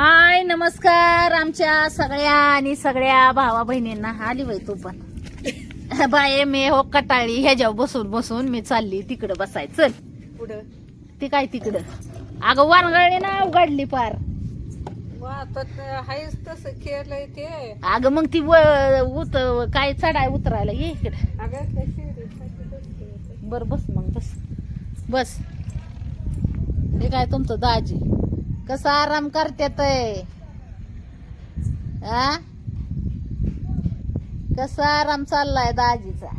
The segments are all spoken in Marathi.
हाय नमस्कार आमच्या सगळ्या आणि सगळ्या भावा बहिणींना. आली बाई तू पण. बाय मी हो कटाळी ह्याच्यावर बसून बसून मी चालली. तिकडं बसाय चल. पुढं ती काय तिकडं? अगं वानगळी ना उघडली पार. हायच तसं. केलंय ते. अगं मग ती व- उत काय चढाय उतरायला ये इकडं. अगं. बर बस मग बस बस. हे काय तुमचं दाजी? कसा आराम करत्यात आ? कसा आराम चाललाय दाजीचा?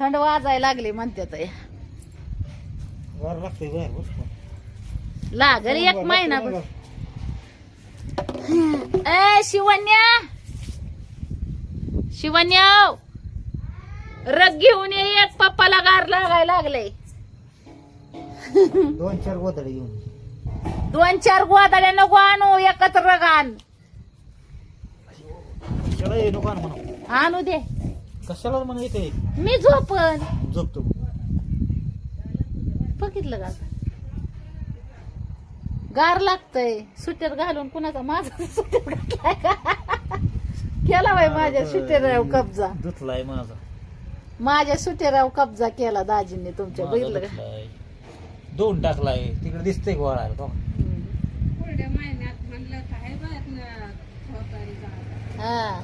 थंड वाजायला लागली म्हणतात बस लागल एक महिना ए शिवन्या शिवन्या रग घेऊन ये एक पप्पाला गार लागायला लागले दोन चार गोदडे घेऊन. दोन चार गोदाड्या नको आणू एकच रग आण. कशाला ये नको आण म्हणा आणू दे. कशाला म्हणा येते मी झोपन. झोपतो. बघितलं का? गार लागतय. सुटर घालून कुणाचा माझा सुटर घातलाय का? केला बाई माझ्या सुटेराव कब्जा. धुतलाय माझा. माझ्या सुटेराव कब्जा केला दाजींनी तुमच्या माझा बघितलं का? धुतलाय. दोन टाकलाय. तिकडे दिसतंय का महिन्यात म्हणलं हा.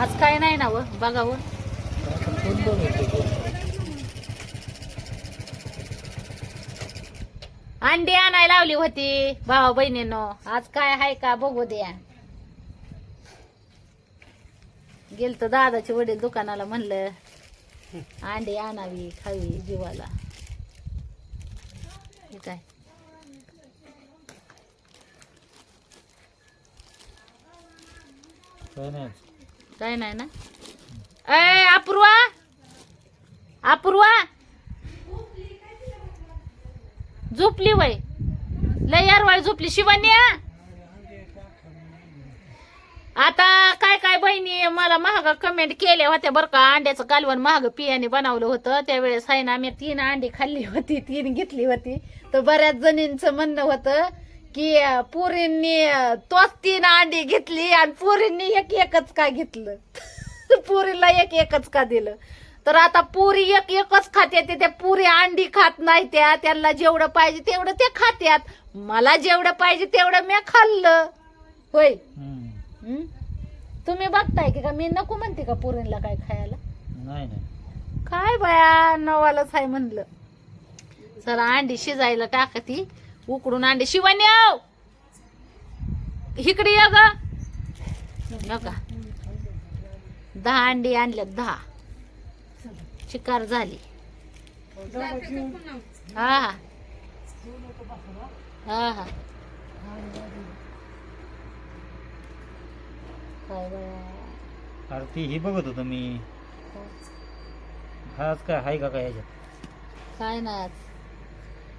आज काय नाही ना व बघावं अंडी आणायला लावली होती भावा बहिणीनो. आज काय आहे का बघू द्या. गेल तर दादाचे वडील दुकानाला म्हणलं अंडी आणावी खावी जीवाला हे काय काय नाही. ना? ए अपूर्वा! अपूर्वा! झोपली वय. लय यार झोपली. शिवन्या आता काय काय बहिणी मला महाग कमेंट केल्या होत्या बरं का? अंड्याचं कालवण महाग पियाने बनवलं होतं. त्यावेळेस आहे ना मी तीन अंडी खाल्ली होती तीन घेतली होती. तर बऱ्याच जणींचं म्हणणं होतं की पोरींनी तोच तीन अंडी घेतली आणि पोरींनी एक एकच का घेतलं? पुरीला एक एकच का दिलं? तर आता पुरी एक एकच खाते ते त्या पुरी अंडी खात नाही त्या त्यांना जेवढं पाहिजे तेवढं ते खात्यात. मला जेवढं पाहिजे तेवढं मी खाल्लं. होय? हम्म. तुम्ही बघताय की का? मी नको म्हणते का पुरीला काय खायला? नाही नाही. काय बाया नवालाच आहे म्हणलं. जरा अंडी शिजायला टाकती. उकडून अंडी शिवान्या इकडे ये ग. दहा अंडी आणल्यात दहा. शिकार झाली. हा. हा हा. हा काय अरे ती ही बघत होतो मी. हाच काय हाय का काय याच्यात? काय नाही आज.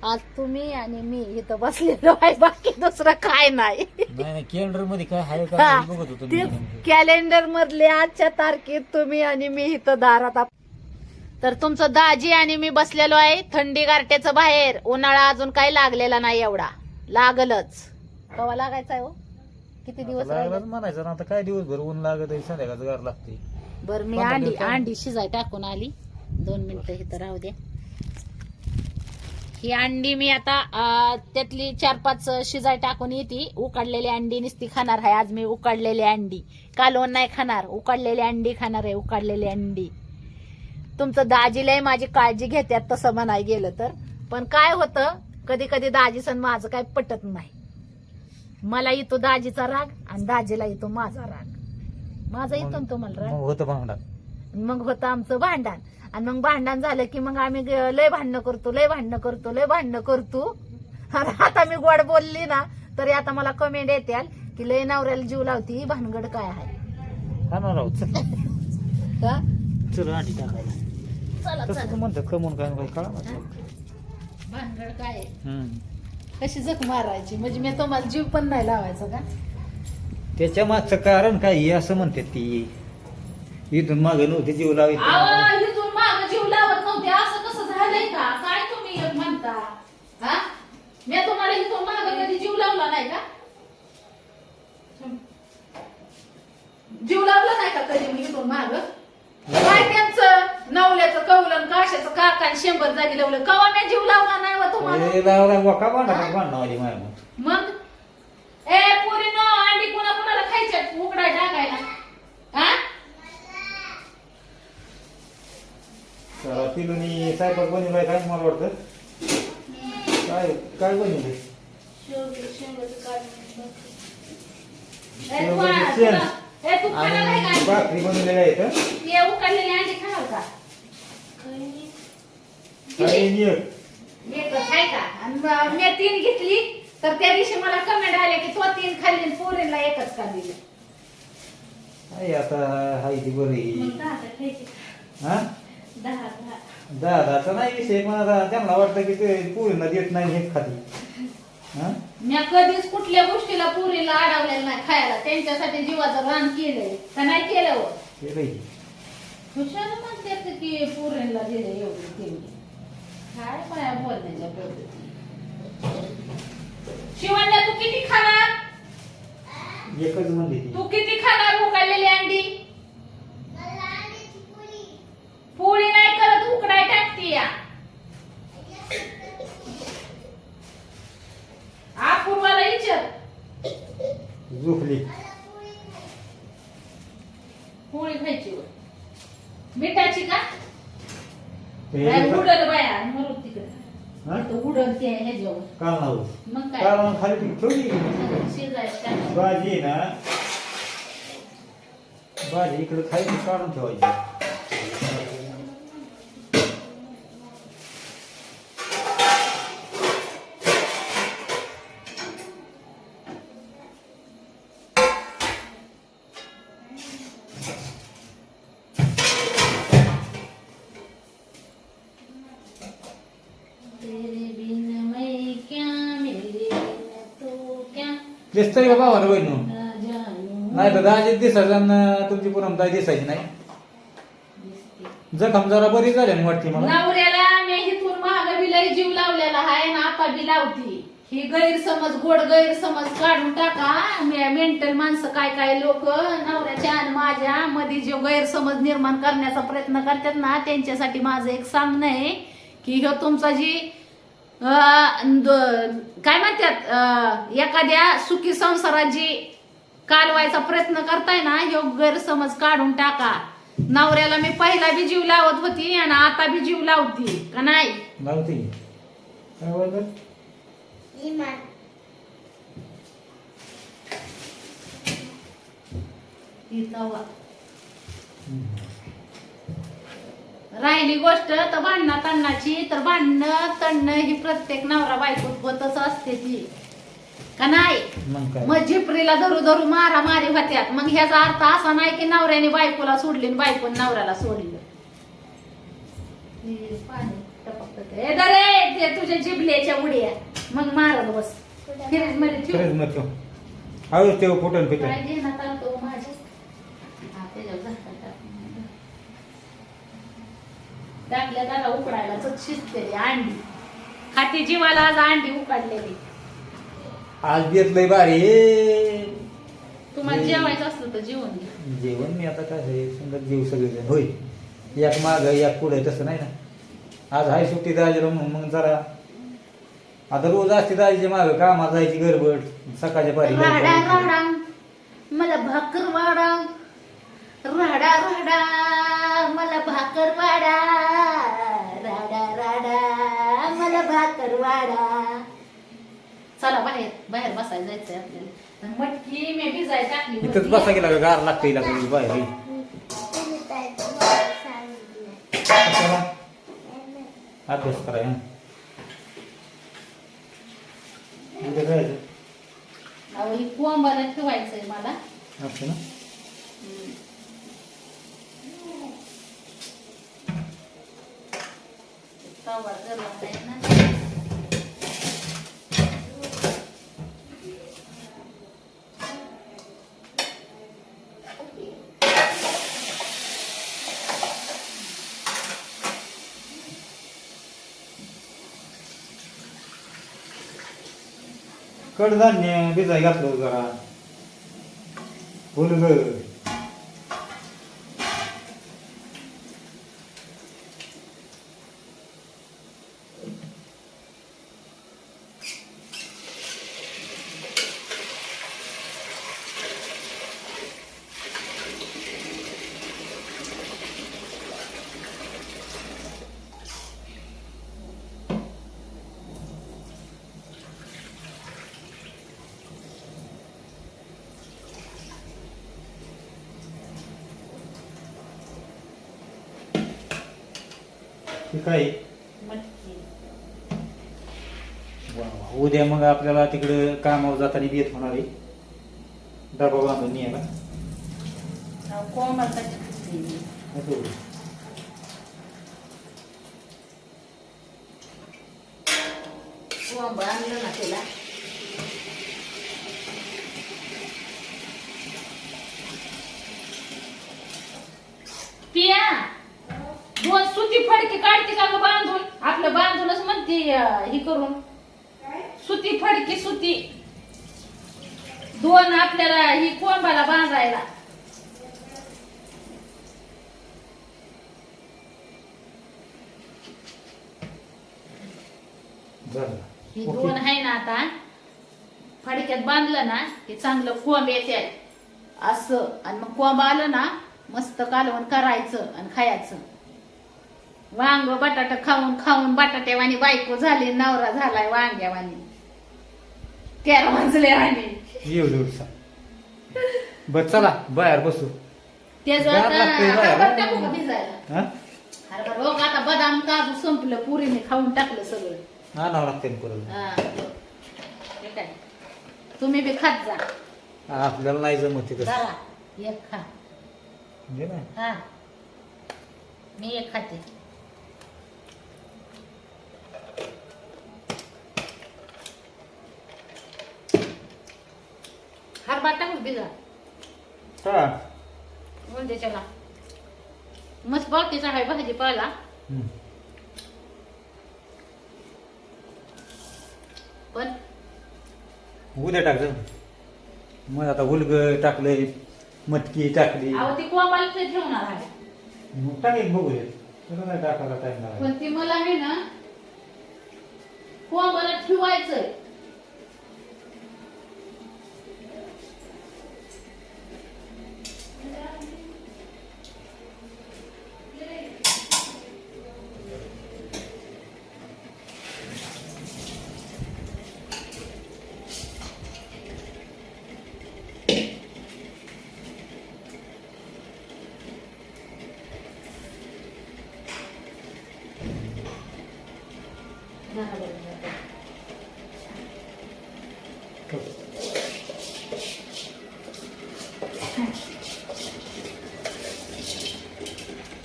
आज तुम्ही आणि मी इथं बसलेलो आहे बाकी दुसरं काय नाही. कॅलेंडरमध्ये काय हाय का हा, काय बघत होतो मी. तेच नेमकं. कॅलेंडर मधले आजच्या तारखेत तुम्ही आणि मी इथं दारात आप- तर तुमचं दाजी आणि मी बसलेलो आहे थंडी गारट्याचं बाहेर. उन्हाळा अजून काही लागलेला नाही एवढा. लागलच. कवा लागायचा आहे हो? किती दिवस आता लागलाच राहिले? म्हणायचं ना आता काय दिवसभर ऊन लागत आहे संध्याकाळचं गार लागते बर मी पंधरा अंडी दिवसांनी. अंडी शिजाय टाकून आली. दोन मिनिटं इथं राहू द्या ही अंडी मी आता त्यातली चार पाच शिजाय टाकून येते. उकडलेली अंडी नुसती खाणार आहे. आज मी उकडलेली अंडी. कालवण नाही खाणार. उकडलेली अंडी खाणार आहे. उकडलेली अंडी. तुमचं दाजीलाही माझी काळजी घेत्यात तसं म्हणाय गेलं तर. पण काय होतं कधी कधी दाजी सण माझं काय पटत नाही. मला येतो दाजीचा राग आणि दाजीला येतो माझा राग. माझा येतो ना तुम्हाला राग. होतं भांगडा मग होतं आमचं भांडण. आणि मग भांडण झालं की मग आम्ही ग- लय भांडणं करतो लय भांडणं करतो लय भांडणं करतो. आणि आता मी गोड बोलली ना तरी आता मला कमेंट येत्याल की लय नवऱ्याला जीव लावती ही भानगड काय आहे? म्हणतात कमून काय ना. भानगड काय. कशी जख मारायची? म्हणजे मी तुम्हाला जीव पण नाही लावायचा का? त्याच्या मागचं कारण काय हे असं म्हणतात ती. इथून मागे नव्हते जीव लावायचे. मागं जीव लावत नव्हते. असं कसं झालंय का? काय तुम्ही एक म्हणता? हा? मी तुम्हाला इथून माग कधी जीव लावला नाही का? जीव लावला नाही का कधी मी इथून माग? काय त्यांचं नवल्याचं कवलं काशाचं काका आणि शंभर जागी लावलं. कवा मी जीव लावला नाही वा तुम्हाला? ए, लावला वका माझी माय मग? ए पुरी नो अंडी कुणा कुणाला खायच्या उकडाय टाकायला हा तर पिलूनी स्वयंपाक बनवलाय काय मला वाटतं? काय काय शेण. आहे आणि? भाकरी बनवलेल्या आहेत म- तीन घेतली. तर त्या दिवशी मला कमेंट आले की तो तीन खाल्ली पोरीला एकच का दिलं काय आता हाय ती बरी. हा? दादाचा नाही विषय आता त्यांना वाटतं की ते पूर्ण देत नाही हेच खाती. हा? मी कधीच कुठल्या गोष्टीला पुरीला अडवलेलं नाही खायला. त्यांच्यासाठी जीवाचं रान केलंय. का नाही केलं हो? हुशार म्हणतात की पुरीला दिलं एवढं केलं काय पाया बोलण्याच्या पद्धती? शिवण्या तू किती खाणार? एकच म्हणली ती. तू किती खाणार उकडलेली अंडी? पोळी नाही करत उकडाय टाकते या. अपूर्वाला विचार. झोपली. पोळी खायची मिठाची का? उडल बाया मरू तिकडे. उडल ते ह्याच्यावर. काल मग काय? खाली ती ठेवली शिजायचं. भाजी ना भाजी इकडे खाली काढून ठेवायची. तेच तरी बाबा बहिण? नाही तर दाजी दिसायला तुमची पुरम दिसायची नाही. जखम जरा बरी झाली ना वाटते मला. नवऱ्याला मी महागबीला महाग जीव लावलेला आहे ना आता बी लावती. ही गैरसमज गोड गैरसमज काढून टाका. मेंटल माणसं काय काय लोक नवऱ्याच्या आणि माझ्या मध्ये जे गैरसमज निर्माण करण्याचा प्रयत्न करतात ना त्यांच्यासाठी माझं एक सांगणं आहे की ह तुमचा जी काय म्हणतात एखाद्या सुखी संसारात जी कालवायचा प्रयत्न करताय ना ह्यो गैरसमज काढून टाका. नवऱ्याला मी पहिला बी जीव लावत होती आणि आता बी जीव लावती का नाही? लावते. काय बोलत ती तवा. राहिली गोष्ट तर भांडणं तण्णाची तर भांडणं तणणं ही प्रत्येक नवरा बायकोत होतच असते ती. का नाही? मग झिपरीला धरू धरू मारा मारी होत्यात. मग ह्याचा अर्थ असा नाही की नवऱ्याने बायकोला सोडली आणि बायकोने नवऱ्याला सोडलं. ते. तुझ्या जिबल्याच्या उड्या मग मारत बस. फ्रीजमध्ये ठेव. मग ठेव हळूच ठेव फुटन काय फिटन घेण्यात आलतो माझ्या हा त्याच्यावर झाकण टाक. टाकल्या त्याला उकडायला अंडी. खाती जीवाला आज अंडी उकडलेली. आज देत लय भारी. तुम्हाला. जेवायचं असलं तर जेवण जेवण मी आता काय आहे समजा जेव सगळे होय. एक माग एक पुढे तसं नाही ना? आज हाय सुट्टी दाजीला म्हणून मग जरा आता रोज असते दाजीच्या माग कामात जायची गडबड. सकाळच्या पारी राडा गडबड. राडा. मला भाकर वाडा राडा राडा. मला भाकर वाडा राडा मला भाकर वाडा चला बाहेर बाहेर बसायला जायचंय आपल्याला आणि मटकी मी भिजायला टाकली इथंच. बसा गेला का गार लागते हिला कधी बाहेर? अभ्यास कराय. उद्या जायचं. अहो, ही कोंबाला ठेवायचंय मला असं ना तवा गरम आहे ना कडधान्य भिजाय घातलं होतं जरा. फुलग. ठीक आहे मटकी वा वा. उद्या मग आपल्याला तिकडे कामावर जाताना बी येत होणार आहे डबा बांधून न्यायला अहो, कोमलताची खिचडी. असं होईल. कोंब आणलं ना तिला पिया दोन सुती फडकी काढते का ग बांधून? आपलं बांधूनच म्हणते ही करून. सुती फडकी सुती. दोन आपल्याला ही कोंबाला बांधायला. ही. दोन आहे ना आता. फडक्यात बांधलं ना की चांगलं कोंब येते. असं. आणि मग कोंब आलं ना मस्त कालवण करायचं आणि खायचं. वांग बटाटा खाऊन खाऊन बटाट्यावानी बायको झाली नवरा झालाय वांग्यावानी त्या वाजल्यावानी येऊ दिवसा बर चला बाहेर बसू. त्याचं गार आता लागतंय बाहेर. हरभरा टाकू का भिजायला? हा? आता बदाम काजू संपलं पुरीने खाऊन टाकलं सगळं. आणावं लागते हा, काय? तुम्ही बी खात जा. आपल्याला नाही जमत एक खा. ना. हा. मी एक खाते. टाकून हा. म्हणजे चला मस्त बाकीचा आहे भाजी पाला हम्म. पण? उद्या टाक जा. मग आता हुलग टाकलंय मटकी टाकली. अहो ती कोमाला ते ठेवणार आहे. मग टाकेल तुला नाही टाकायला टाइम लागला पण ती मला आहे ना कोमाला ठेवायचंय.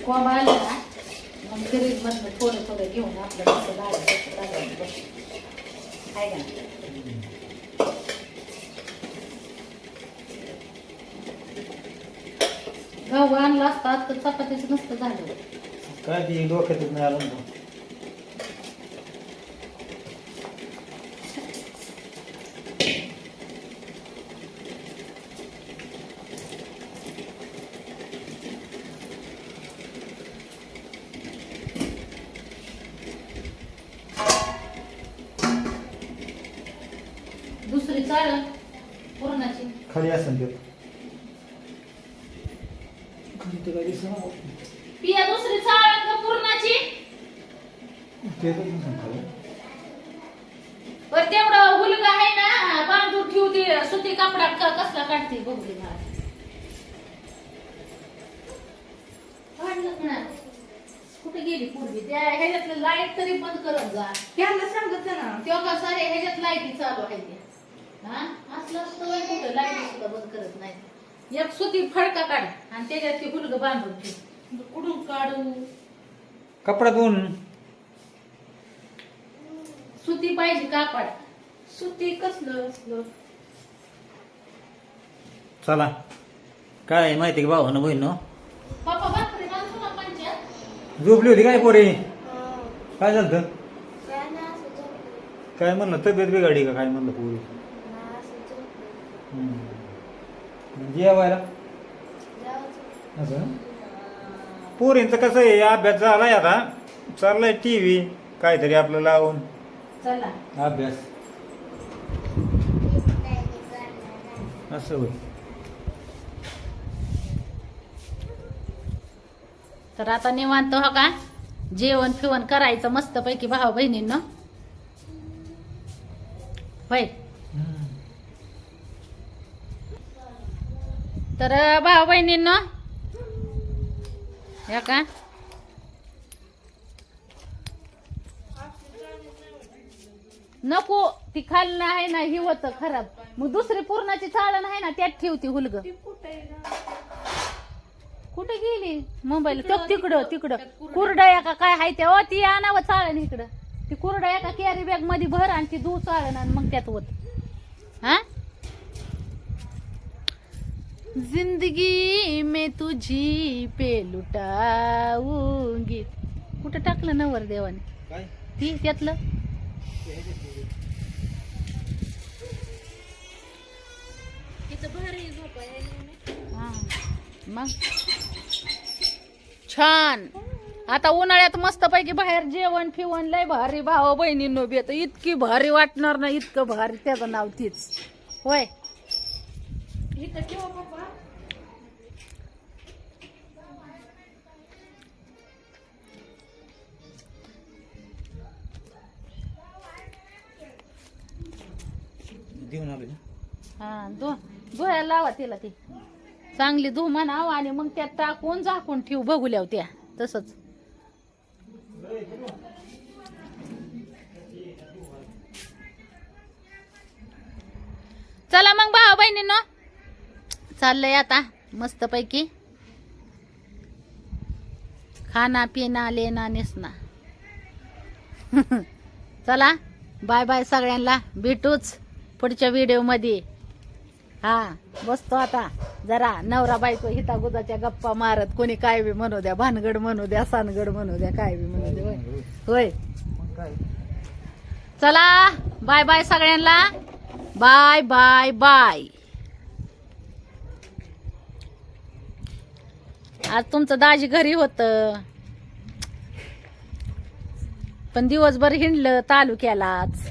कोंब आला ना मग गरीब मधनं थोडं थोडं घेऊन आपलं कसं लावायचं तसं आहे का गहू आणला असता तर चपातीच नसतं झालं. काय ते डोक्यातच नाही आलं पूर्णाची खाली असेल ते. खाली तर काय दिसेना. पिया दुसरी का पूर्णाची? ते तर नसेल खाली. बर तेवढं हुलगा आहे ना बांधून ठेवते सुती कपडा क- कसला काढते बघते मला काढलंच ना. कुठे गेली पूर्वी त्या ह्याच्यातलं लाइट तरी बंद करत जा. त्यांना सांगत ना. तेव्हा का सारे ह्याच्यात लाईटी चालू आहे. त्या हा? असलं असतं वय कुठं? लाइट सुद्धा बंद करत नाही. एक सुती फडका काढ आणि त्याच्यात ते हुलग बांधून ठेव. कुठून काढू? कपडा धुवून. सुती पाहिजे कापड? सुती कसलं असलं? चला. काय आहे माहिती का भावानं बहीण पप्पा पंचायत झोपली होती काय पोरे? काय झालं काय म्हणलं? तब्येत बिघाडी का? काय म्हणलं पोरी. जेवायला? असं? पोरींचं कसं आहे अभ्यास झालाय आता. चाललाय टी व्ही काहीतरी आपलं लावून. चला. अभ्यास. असं होय. तर आता निवांत हो का? जेवण फिवण करायचं मस्त पैकी भाऊ बहिणींनो होय हम्म. तर भाऊ बहिणींनो. या का? नको ती खाल्लं आहे ना ही होत खराब. मग दुसरी पूर्णाची चाळण आहे ना त्यात ठेवती हुलग. कुठे गेली? मुंबईला. तो तिकडं तिकडं कुरडया का काय आहे ते ओ ती आणावं चाळण इकडं. ती कुरडया का कॅरी बॅगमध्ये भर आणि ती दू चाळण आणि मग त्यात होत. हा? जिंदगी में तुझी पे लुटाऊंगी. कुठं टाकलं नवर देवाने? काय? ती त्यातलं? हा. मग? छान. आता उन्हाळ्यात मस्त पैकी बाहेर जेवण फिवण लय भारी भावा बहिणींनो बी. आता इतकी भारी वाटणार ना इतकं भारी त्याचं नाव तीच. होय. देऊन आलो ना. हा धु धुयाला लावा तिला ती. चांगली धु म्हणाव आणि मग त्यात टाकून झाकून ठेवू बघूल्याव त्या. तसंच. चाललंय आता मस्त पैकी खाना पिना लेना नेसना. चला बाय बाय सगळ्यांना. भेटूच पुढच्या व्हिडिओमध्ये हा बसतो आता. जरा नवरा बायको हिता गुदाच्या गप्पा मारत कोणी काय बी म्हणू द्या भानगड म्हणू द्या सानगड म्हणू द्या काय बी म्हणू द्या होय. होय. चला बाय बाय सगळ्यांना. Bye bye bye. आज तुमचं दाजी घरी होत. पण दिवसभर हिंडलं तालुक्यालाच